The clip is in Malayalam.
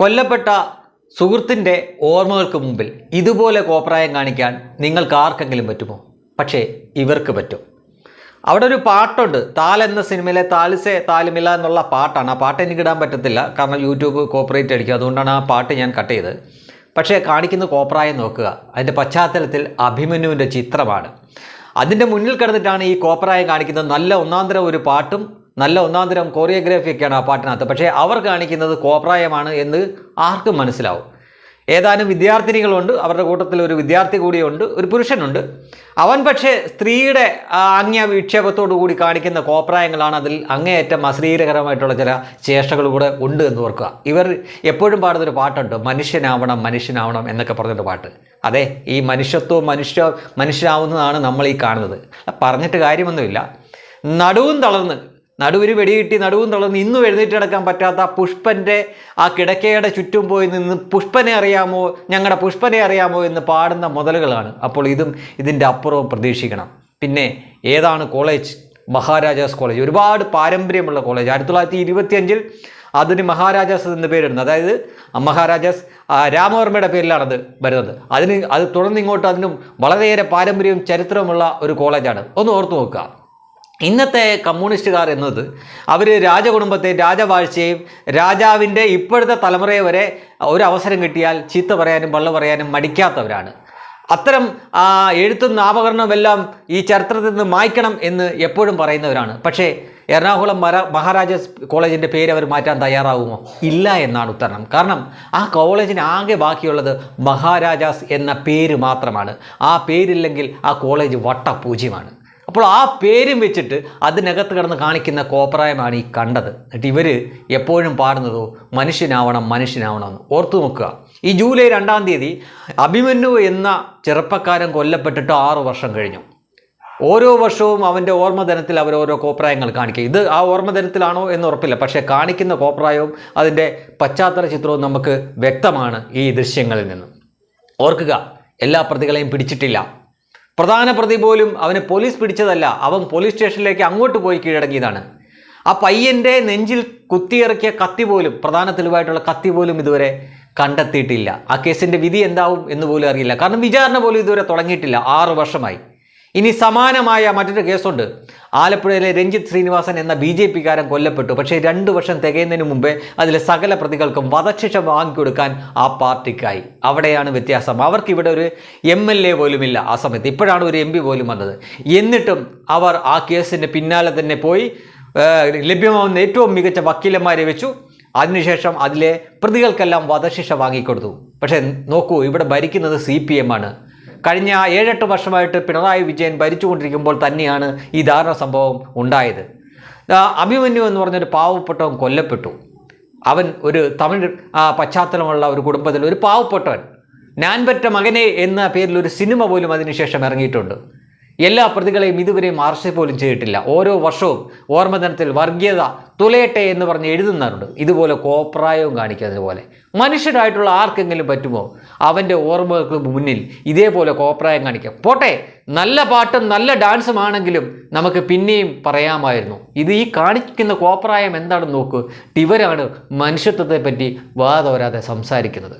കൊല്ലപ്പെട്ട സുഹൃത്തിന്റെ ഓർമ്മകൾക്ക് മുമ്പിൽ ഇതുപോലെ കോപ്രായം കാണിക്കാൻ നിങ്ങൾക്ക് ആർക്കെങ്കിലും പറ്റുമോ? പക്ഷേ ഇവർക്ക് പറ്റും. അവിടെ ഒരു പാട്ടുണ്ട്. താൽ എന്ന സിനിമയിലെ താലിസെ താലുമില്ല എന്നുള്ള പാട്ടാണ്. ആ പാട്ട് എനിക്ക് ഇടാൻ പറ്റത്തില്ല. കാരണം യൂട്യൂബ് കോപ്പറേറ്റ് അടിക്കും. അതുകൊണ്ടാണ് ആ പാട്ട് ഞാൻ കട്ട് ചെയ്തത്. പക്ഷേ കാണിക്കുന്ന കോപ്രായം നോക്കുക. അതിന്റെ പശ്ചാത്തലത്തിൽ അഭിമന്യുവിന്റെ ചിത്രമാണ്. അതിന്റെ മുന്നിൽ കിടന്നിട്ടാണ് ഈ കോപ്രായം കാണിക്കുന്നത്. നല്ല ഒന്നാന്തരം ഒരു പാട്ടും നല്ല ഒന്നാന്തരം കൊറിയോഗ്രാഫിയൊക്കെയാണ് ആ പാട്ടിനകത്ത്. പക്ഷേ അവർ കാണിക്കുന്നത് കോപ്രായമാണ് എന്ന് ആർക്കും മനസ്സിലാവും. ഏതാനും വിദ്യാർത്ഥിനികളുണ്ട് അവരുടെ കൂട്ടത്തിൽ ഒരു വിദ്യാർത്ഥി കൂടിയുണ്ട് ഒരു പുരുഷനുണ്ട്. അവൻ പക്ഷേ സ്ത്രീയുടെ ആംഗ്യ വിക്ഷേപത്തോടു കൂടി കാണിക്കുന്ന കോപ്രായങ്ങളാണ് അതിൽ അങ്ങേയറ്റം അശ്രീരകരമായിട്ടുള്ള ചില ചേഷ്ടകൾ കൂടെ ഉണ്ട് എന്ന് ഓർക്കുക. ഇവർ എപ്പോഴും പാടുന്നൊരു പാട്ടുണ്ട് മനുഷ്യനാവണം മനുഷ്യനാവണം എന്നൊക്കെ പറഞ്ഞൊരു പാട്ട്. അതെ ഈ മനുഷ്യത്വം മനുഷ്യ മനുഷ്യനാവുന്നതാണ് നമ്മൾ ഈ കാണുന്നത്. പറഞ്ഞിട്ട് കാര്യമൊന്നുമില്ല. നടുവും തളർന്ന് നടുവിന് വെടികിട്ടി നടുവും തളർന്ന് ഇന്നും എഴുന്നേറ്റ് നടക്കാൻ പറ്റാത്ത പുഷ്പന്റെ ആ കിടക്കയുടെ ചുറ്റും പോയി നിന്ന് പുഷ്പനെ അറിയാമോ? ഞങ്ങളുടെ പുഷ്പനെ അറിയാമോ എന്ന് പാടുന്ന മുതലുകളാണ്. അപ്പോൾ ഇതും ഇതിന്റെ അപ്പുറവും പ്രതീക്ഷിക്കണം. പിന്നെ ഏതാണ് കോളേജ്? മഹാരാജാസ് കോളേജ്. ഒരുപാട് പാരമ്പര്യമുള്ള കോളേജ്. ആയിരത്തി തൊള്ളായിരത്തി ഇരുപത്തിയഞ്ചിൽ അതിന് മഹാരാജാസ് എന്ന് പേരിടുന്നത് അതായത് മഹാരാജാസ് രാമവർമ്മയുടെ പേരിലാണ് അത് വരുന്നത്. അതിന് അത് തുടർന്ന് ഇങ്ങോട്ട് അതിനും വളരെയേറെ പാരമ്പര്യവും ചരിത്രവുമുള്ള ഒരു കോളേജാണ്. ഒന്ന് ഓർത്തു നോക്കുക. ഇന്നത്തെ കമ്മ്യൂണിസ്റ്റുകാർ എന്നത് അവർ രാജകുടുംബത്തെ രാജവാഴ്ചയും രാജാവിന്റെ ഇപ്പോഴത്തെ തലമുറയെ വരെ ഒരു അവസരം കിട്ടിയാൽ ചീത്ത പറയാനും വള്ള പറയാനും മടിക്കാത്തവരാണ്. അത്തരം എഴുത്തും നാമകരണവുമെല്ലാം ഈ ചരിത്രത്തിൽ നിന്ന് മായ്ക്കണം എന്ന് എപ്പോഴും പറയുന്നവരാണ്. പക്ഷേ എറണാകുളം മര മഹാരാജാസ് കോളേജിന്റെ പേര് അവർ മാറ്റാൻ തയ്യാറാവുമോ? ഇല്ല എന്നാണ് ഉത്തരണം. കാരണം ആ കോളേജിന് ആകെ ബാക്കിയുള്ളത് മഹാരാജാസ് എന്ന പേര് മാത്രമാണ്. ആ പേരില്ലെങ്കിൽ ആ കോളേജ് വട്ടപൂജ്യമാണ്. അപ്പോൾ ആ പേരും വെച്ചിട്ട് അതിനകത്ത് കിടന്ന് കാണിക്കുന്ന കോപ്രായമാണ് ഈ കണ്ടത്. എന്നിട്ട് ഇവർ എപ്പോഴും പാടുന്നതോ മനുഷ്യനാവണം മനുഷ്യനാവണം ഓർത്തു നോക്കുക. ഈ ജൂലൈ രണ്ടാം തീയതി അഭിമന്യു എന്ന ചെറുപ്പക്കാരൻ കൊല്ലപ്പെട്ടിട്ട് ആറു വർഷം കഴിഞ്ഞു. ഓരോ വർഷവും അവന്റെ ഓർമ്മദിനത്തിൽ അവർ ഓരോ കോപ്രായങ്ങൾ കാണിക്കുക ഇത് ആ ഓർമ്മദിനത്തിലാണോ എന്ന് ഉറപ്പില്ല. പക്ഷേ കാണിക്കുന്ന കോപ്രായവും അതിന്റെ പശ്ചാത്തല ചിത്രവും നമുക്ക് വ്യക്തമാണ് ഈ ദൃശ്യങ്ങളിൽ നിന്ന്. ഓർക്കുക എല്ലാ പ്രതികളെയും പിടിച്ചിട്ടില്ല. പ്രധാന പ്രതി പോലും അവനെ പോലീസ് പിടിച്ചതല്ല. അവൻ പോലീസ് സ്റ്റേഷനിലേക്ക് അങ്ങോട്ട് പോയി കീഴടങ്ങിയതാണ്. ആ പയ്യന്റെ നെഞ്ചിൽ കുത്തിയിറക്കിയ കത്തി പോലും പ്രധാന തെളിവായിട്ടുള്ള കത്തി പോലും ഇതുവരെ കണ്ടെത്തിയിട്ടില്ല. ആ കേസിന്റെ വിധി എന്താവും എന്ന് പോലും അറിയില്ല. കാരണം വിചാരണ പോലും ഇതുവരെ തുടങ്ങിയിട്ടില്ല. ആറു വർഷമായി. ഇനി സമാനമായ മറ്റൊരു കേസുണ്ട്. ആലപ്പുഴയിലെ രഞ്ജിത്ത് ശ്രീനിവാസൻ എന്ന ബി ജെ പിക്കാരൻ കൊല്ലപ്പെട്ടു. പക്ഷേ രണ്ടു വർഷം തികയുന്നതിന് മുമ്പേ അതിലെ സകല പ്രതികൾക്കും വധശിക്ഷ വാങ്ങിക്കൊടുക്കാൻ ആ പാർട്ടിക്കായി. അവിടെയാണ് വ്യത്യാസം. അവർക്ക് ഇവിടെ ഒരു എം എൽ എ പോലുമില്ല ആ സമയത്ത്. ഇപ്പോഴാണ് ഒരു എം പി പോലും വന്നത്. എന്നിട്ടും അവർ ആ കേസിന്റെ പിന്നാലെ തന്നെ പോയി ലഭ്യമാവുന്ന ഏറ്റവും മികച്ച വക്കീലന്മാരെ വെച്ചു. അതിനുശേഷം അതിലെ പ്രതികൾക്കെല്ലാം വധശിക്ഷ വാങ്ങിക്കൊടുത്തു. പക്ഷേ നോക്കൂ ഇവിടെ ഭരിക്കുന്നത് സി പി എം ആണ്. കഴിഞ്ഞ ഏഴെട്ട് വർഷമായിട്ട് പിണറായി വിജയൻ ഭരിച്ചുകൊണ്ടിരിക്കുമ്പോൾ തന്നെയാണ് ഈ ദാരുണ സംഭവം ഉണ്ടായത്. അഭിമന്യു എന്ന് പറഞ്ഞൊരു പാവപ്പെട്ടവൻ കൊല്ലപ്പെട്ടു. അവൻ ഒരു തമിഴ് പശ്ചാത്തലമുള്ള ഒരു കുടുംബത്തിൽ ഒരു പാവപ്പെട്ടവൻ. ഞാൻ പറ്റ മകനെ എന്ന പേരിൽ ഒരു സിനിമ പോലും അതിനുശേഷം ഇറങ്ങിയിട്ടുണ്ട്. എല്ലാ പ്രതികളെയും ഇതുവരെയും അറസ്റ്റ് പോലും ചെയ്തിട്ടില്ല. ഓരോ വർഷവും ഓർമ്മദിനത്തിൽ വർഗീയത തുലയട്ടെ എന്ന് പറഞ്ഞ് എഴുതുന്നവരുണ്ട്. ഇതുപോലെ കോപ്രായവും കാണിക്കുന്നത് പോലെ മനുഷ്യരായിട്ടുള്ള ആർക്കെങ്കിലും പറ്റുമോ? അവന്റെ ഓർമ്മകൾക്ക് മുന്നിൽ ഇതേപോലെ കോപ്രായം കാണിക്കാം. പോട്ടെ നല്ല പാട്ടും നല്ല ഡാൻസും ആണെങ്കിലും നമുക്ക് പിന്നെയും പറയാമായിരുന്നു. ഇത് ഈ കാണിക്കുന്ന കോപ്രായം എന്താണെന്ന് നോക്കൂ. ഇവരാണ് മനുഷ്യത്വത്തെപ്പറ്റി വാതോരാതെ സംസാരിക്കുന്നത്.